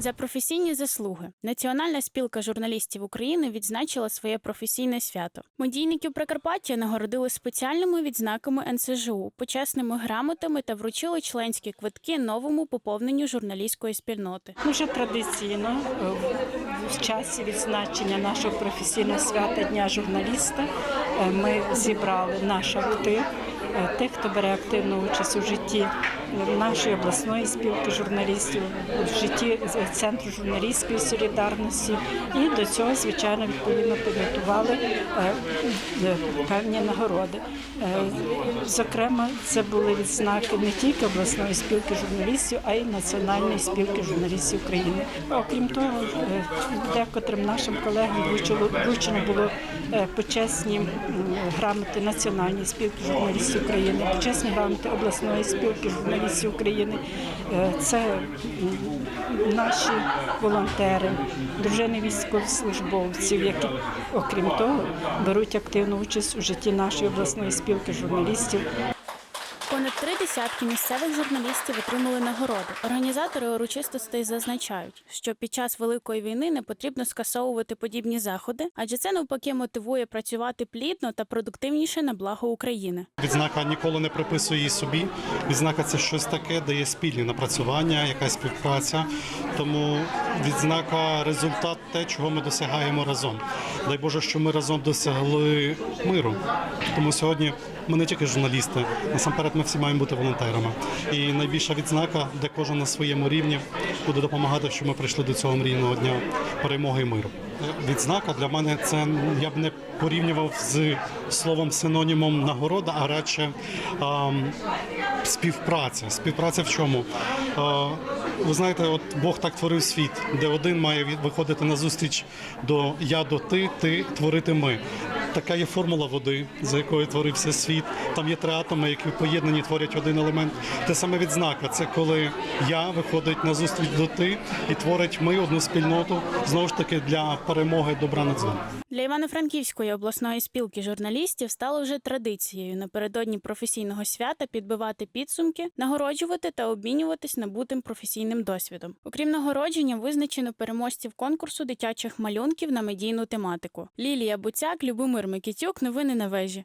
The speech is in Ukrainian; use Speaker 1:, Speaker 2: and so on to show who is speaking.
Speaker 1: За професійні заслуги Національна спілка журналістів України відзначила своє професійне свято. Медійників Прикарпаття нагородили спеціальними відзнаками НСЖУ, почесними грамотами та вручили членські квитки новому поповненню журналістської спільноти.
Speaker 2: Дуже традиційно е, в часі відзначення нашого професійного свята Дня журналіста е, ми зібрали наш актив, е, тих, хто бере активну участь у житті нашої обласної спілки журналістів, в житті центру журналістської солідарності. І до цього, звичайно, відповідно підготували е, е, певні нагороди. Е, Зокрема, це були відзнаки не тільки обласної спілки журналістів, а й Національної спілки журналістів України. Окрім того, декотрим нашим колегам вручено було почесні грамоти Національної спілки журналістів України, почесні грамоти обласної спілки журналістів України. Е, Це наші волонтери, дружини військовослужбовців, які, окрім того, беруть активну участь у житті нашої обласної спілки журналістів.
Speaker 1: Понад три десятки місцевих журналістів отримали нагороди. Організатори урочистостей зазначають, що під час великої війни не потрібно скасовувати подібні заходи, адже це навпаки мотивує працювати плідно та продуктивніше на благо України.
Speaker 3: Відзнака ніколи не приписує її собі. Відзнака це щось таке, де є спільні напрацювання, якась співпраця. Тому відзнака результат те, чого ми досягаємо разом. Дай Боже, що ми разом досягли миру. Тому сьогодні ми не тільки журналісти, насамперед ми всі маємо бути волонтерами. І найбільша відзнака, де кожен на своєму рівні буде допомагати, щоб ми прийшли до цього мрійного дня перемоги і миру. Відзнака для мене це я б не порівнював з словом синонімом нагорода, а радше ем, співпраця. Співпраця в чому? Е, ви знаєте, от Бог так творив світ, де один має виходити на зустріч до я до ти, ти творити ми. Така є формула води, за якою творився світ. Там є три атоми, які поєднані творять один елемент. Те саме відзнака це коли я виходить на зустріч до ти і творить ми одну спільноту знову ж таки для перемоги добра над злом.
Speaker 1: Для Івано-Франківської обласної спілки журналістів стало вже традицією напередодні професійного свята підбивати підсумки, нагороджувати та обмінюватись набутим професійним досвідом. Окрім нагородження, визначено переможців конкурсу дитячих малюнків на медійну тематику. Лілія Буцяк, Любомир Микітюк. Новини на вежі.